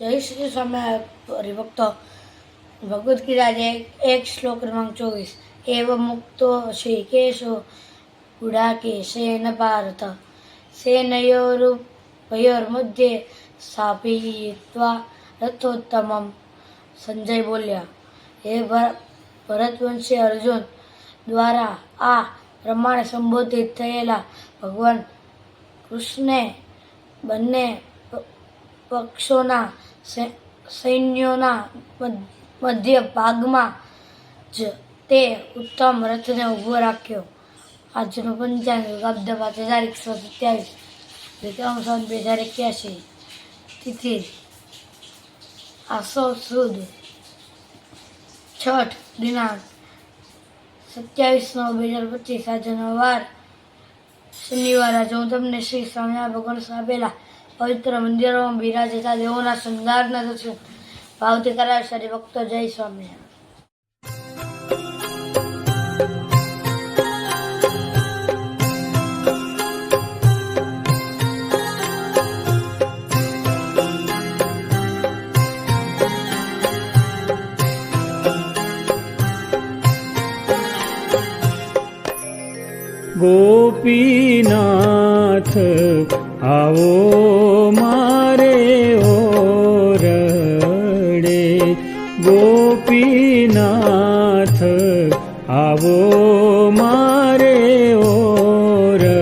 જય શ્રી સ્વામી હરિભક્તો. ભગવદ્ ગીતા જે એક શ્લોક ક્રમાંક ચોવીસ. એવ મુક્તો શ્રીકેશો ગુડાકે સેન ભારત સેનયોરુભયોર્મધ્યે સ્થાપયિત્વા રથોત્તમમ. સંજય બોલ્યા, હે ભર- ભરતવંશી અર્જુન દ્વારા આ પ્રમાણે સંબોધિત થયેલા ભગવાન કૃષ્ણે બંને પક્ષોના સૈન્યોના મધ- મધ્ય ભાગમાં જ તે ઉત્તમ રથને ઊભો રાખ્યો. આજનો પંચાંગ પાંચ હજાર એકસો સત્યાવીસ વિક્રમ સંત બે હજાર એક્યાસી તિથિ, આસો સુદ, છઠ દિનાંક, સત્યાવીસ નવ બે હજાર પચીસ વાર, શનિવાર, આજે હું તમને શ્રી સ્વામિનારાયણ ભગવાન સ્થાપેલા પવિત્ર મંદિરોમાં બિરાજતા દેવોના સંધારના દર્શન ભાવથી કરાવે છે ભક્તો જય સ્વામિનારાયણ. ગોપીનાથ આવો મારે ઓરડે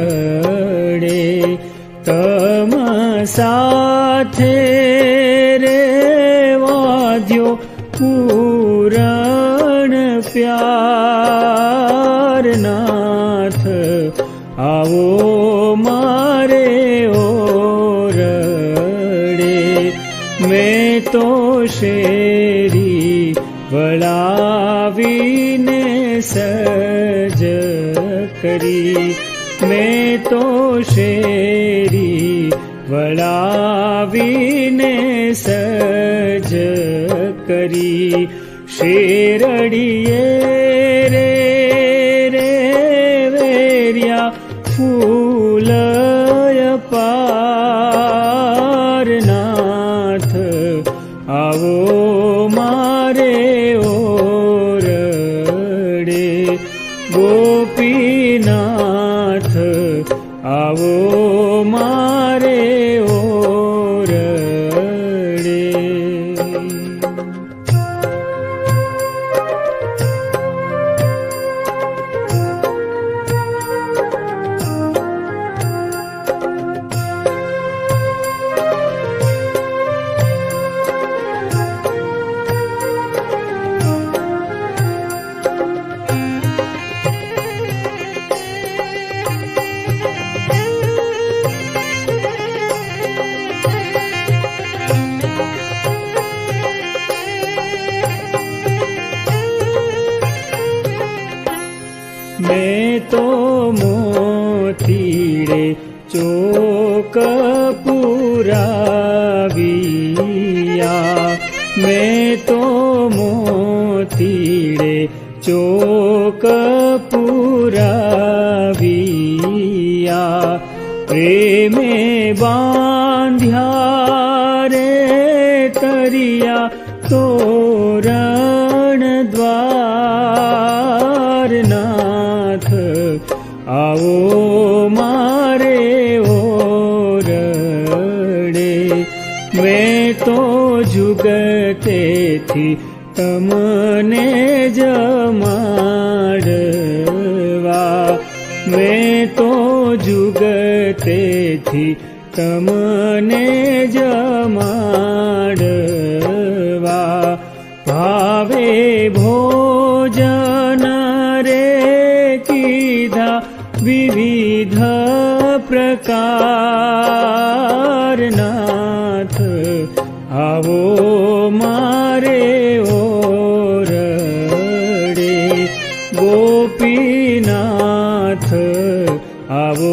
તમ સાથે રે વાદ્યો પૂરણ પ્યારનાથ આવો મારે ઓરડે મેં તો શેરી વળાવીને સજ કરી મેં તો શેરી વળાવીને સજ કરી શેરડીએ ગોપીનાથ આવો મારે पूरव प्रेमे बान्ध्या મેં તો જુગતેથી તમને જમાડવા ગોપીનાથ આવો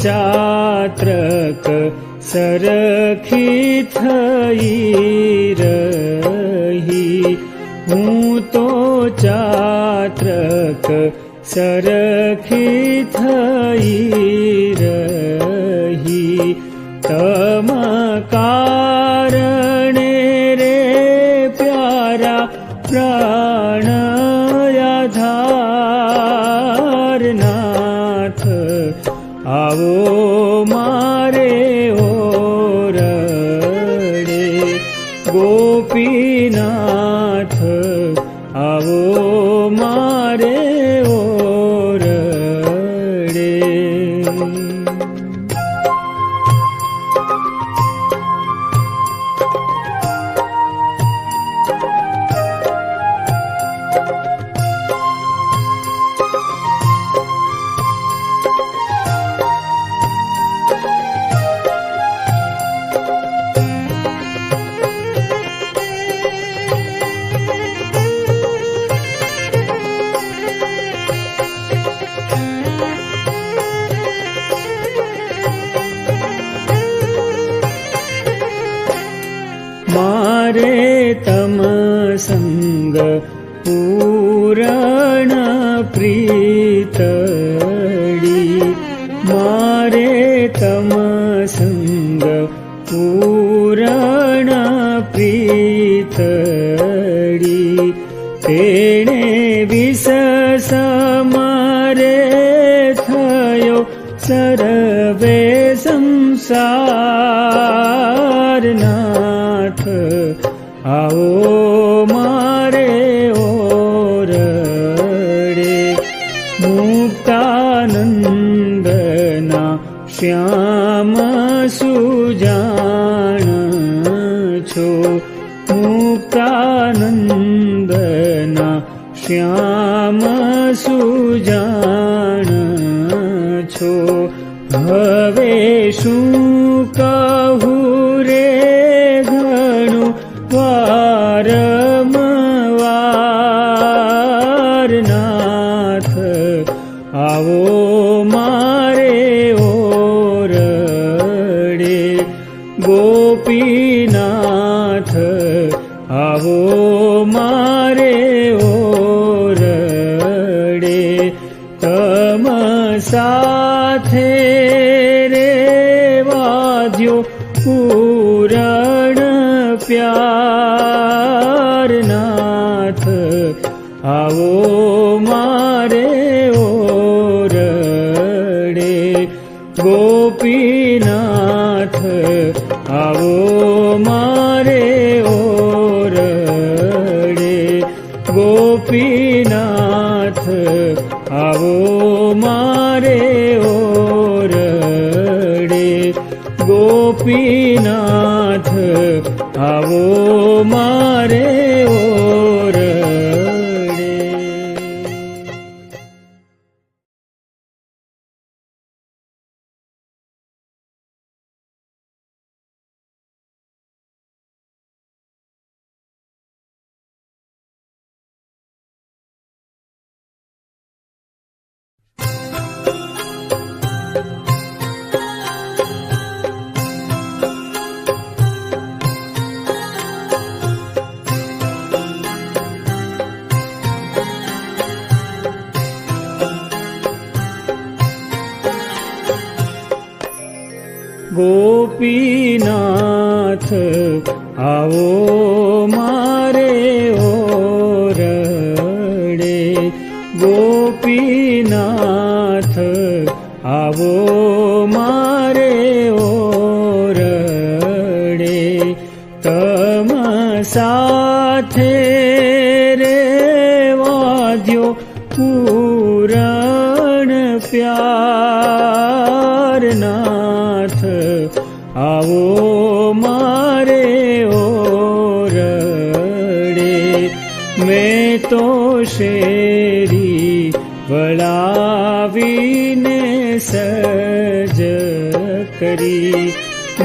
चात्रक सरखी रही हूँ तो चात्रक सरखी रे तमसङ्ग पूरणा प्रीत मारे तमसङ्ग पूरणा प्रीत तेण विस थयो सर्वे संसार नाथ આવો મારે ઓરડે મુક્તાનંદના શ્યામ સુજાણ છો. મુક્તાનંદના શ્યામ સુજાણ છો. હવે શું કહું રે? સાથે રે વાદ્યો પૂરણ પ્યાર. ગોપીનાથ આવો મારે ઓરડે આવો મારે ઓરડે ગોપીનાથ આવો મારે ઓરડે તમ સાથે રે વાદ્યો પૂરણ પ્યાર તો શેરી વળાવીને સજ કરી.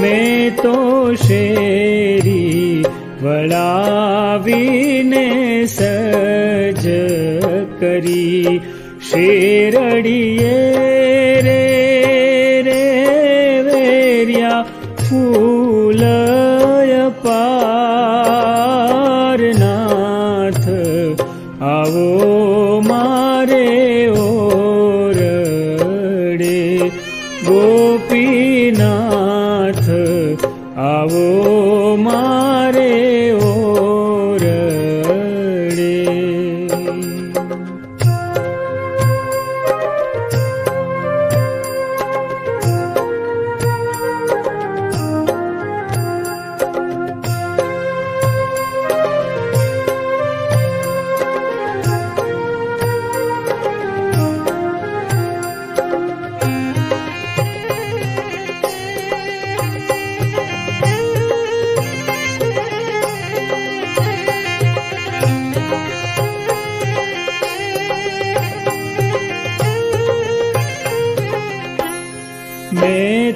મેં તો શેરી વળાવીને સજ કરી. શેરડીએ રે રે વેર્યા ફૂલય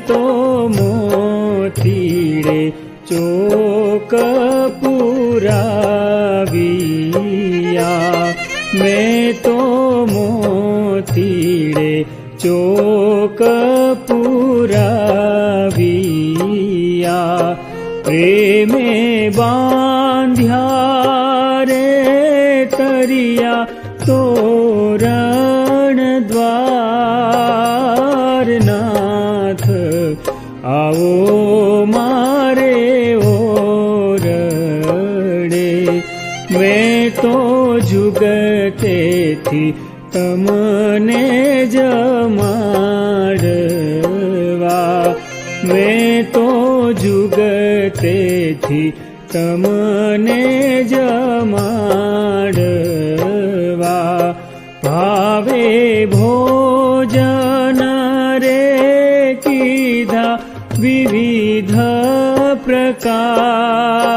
તો મોતીડે ચોક પુરાવિયા. મેં તો મોતીડે ચોક પુરાવિયા. પ્રેમે બાંધ્યા રે તરિયા તોરણ આવો મારે ઓરડે મેં તો જુગતેથી તમને જમાડવા મેં તો જુગતેથી તમને જમાડવા प्रकार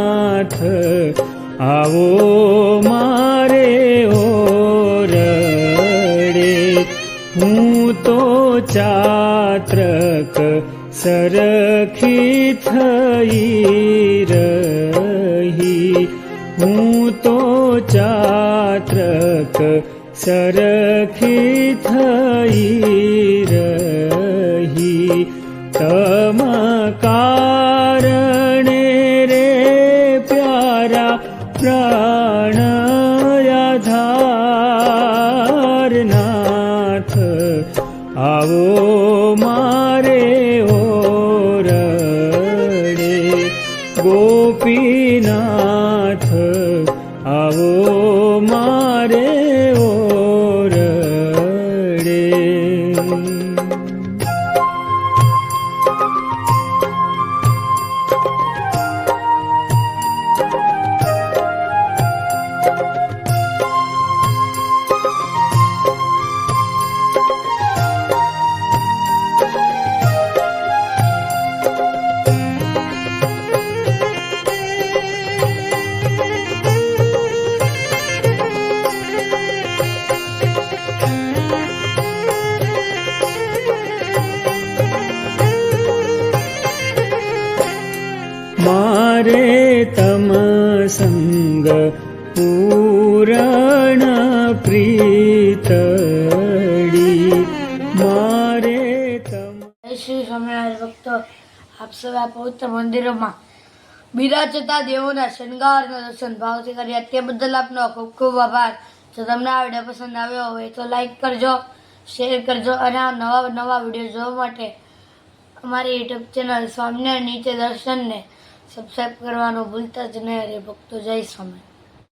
નાથ આવો મારે ઓરડે હું તો ચાત્રક સરખી થઈ રહી હું તો ચાત્રક સરખી થઈ પ્યારા પૂરણ પ્રીતડી મારે શ્રી સ્વામિનારાયણ ભક્તો, આપ સૌ આ પવિત્ર મંદિરોમાં બિરાજતા દેવોના શણગારના દર્શન ભાવથી કર્યા તે બદલ આપનો ખૂબ ખૂબ આભાર. જો તમને આ વીડિયો પસંદ આવ્યો હોય તો લાઈક કરજો, શેર કરજો અને આ નવા નવા વીડિયો જોવા માટે અમારી યુટ્યુબ ચેનલ સ્વામિનારાયણ નીચે દર્શનને સબસ્ક્રાઈબ કરવાનું ભૂલતા જ નહીં અરે ભક્તો, જય સ્વામી